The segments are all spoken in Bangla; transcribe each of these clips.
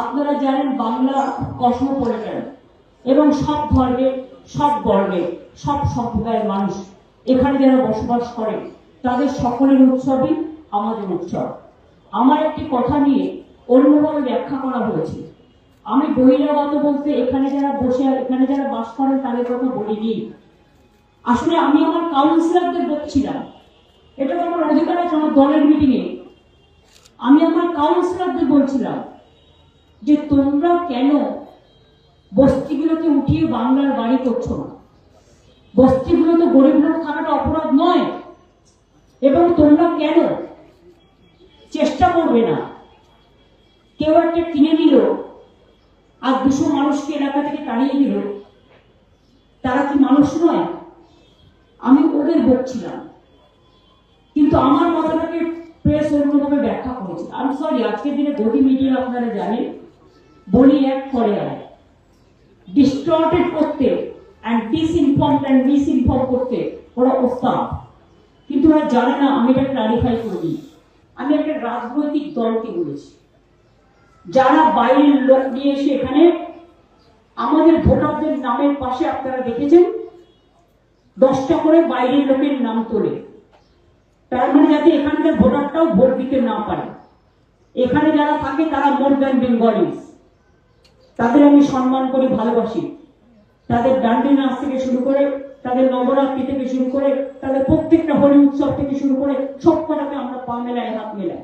আপনারা জানেন বাংলা কসমোপলিটন এবং সব ধর্মের সব বর্ণের সব সম্প্রদায়ের মানুষ এখানে যারা বসবাস করে, তাদের সকলের উৎসবই আমাদের উৎসব। আমার একটি কথা নিয়ে অন্যভাবে ব্যাখ্যা করা হয়েছে। আমি বহিরাগত বলতে এখানে যারা বসে, এখানে যারা বাস করেন তাদের কথা বলিনি। আসলে আমি আমার কাউন্সিলরদের বলছিলাম। এটা আমার অধিকার আছে আমার দলের মিটিংয়ে আমি আমার কাউন্সিলরদের বলছিলাম যে তোমরা কেন বস্তিগুলোকে উঠিয়ে বাংলার বাড়ি করছ না? বস্তিগুলো তো গরিব লোক থাকাটা অপরাধ নয়। এবং তোমরা কেন চেষ্টা করবে না? কেউ একটা কিনে নিল, আর দুশো মানুষকে এলাকা থেকে তাড়িয়ে দিল। তারা কি মানুষ নয়? আমি ওদের বকছিলাম। কিন্তু আমার কথাটাকে প্রেস অন্যভাবে ব্যাখ্যা করেছে। আমি সরি আজকের দিনে গদি মিডিয়া আপনারা জানেন। বলি এক করে আর ডিস্টর্টেড করতে অ্যান্ড ডিসইনফর্ম অ্যান্ড মিসইনফর্ম করতে ওরা ওস্তাদ কিন্তু ওরা জানে না, আমি এটা ক্লারিফাই করে দিই। আমি একটা রাজনৈতিক দলকে বলেছি। যারা বাইরের লোক নিয়ে এসে এখানে আমাদের ভোটারদের নামের পাশে আপনারা দেখেছেন? দশটা করে বাইরের লোকের নাম তোলে। তার মানে যাতে এখানকার ভোটারটাও ভোট দিতে না পারে। এখানে যারা থাকে তারা মোর দ্যান বেঙ্গলিস তাদের আমি সম্মান করে, ভালোবাসি। তাদের ডান্ডি নাচ থেকে শুরু করে, তাদের নবরাত্রি থেকে শুরু করে, তাদের প্রত্যেকটা হোলি উৎসব থেকে শুরু করে সব কটাকে আমরা পা মেলায়, হাত মেলাই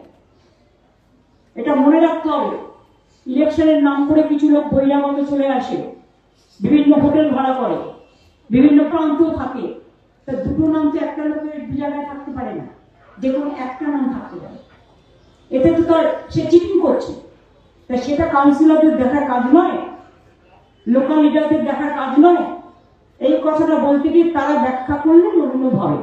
এটা মনে রাখতে হবে, ইলেকশনের নাম করে কিছু লোক বহিরাগত চলে আসে, বিভিন্ন হোটেল ভাড়া করে, বিভিন্ন প্রান্তেও থাকে। তা দুটো নাম তো একটা লোকের দু জায়গায় থাকতে পারে না, যে কোনো একটা নাম থাকতে পারে। এতে তো তার, সে চিটিং করছে। তা সেটা কাউন্সিলরদের দেখার কাজ নয়, লোকাল লিডারদের দেখার কাজ নয়। এই কথাটা বলতে গিয়ে তারা ব্যাখ্যা করলেন, অন্যভাবে।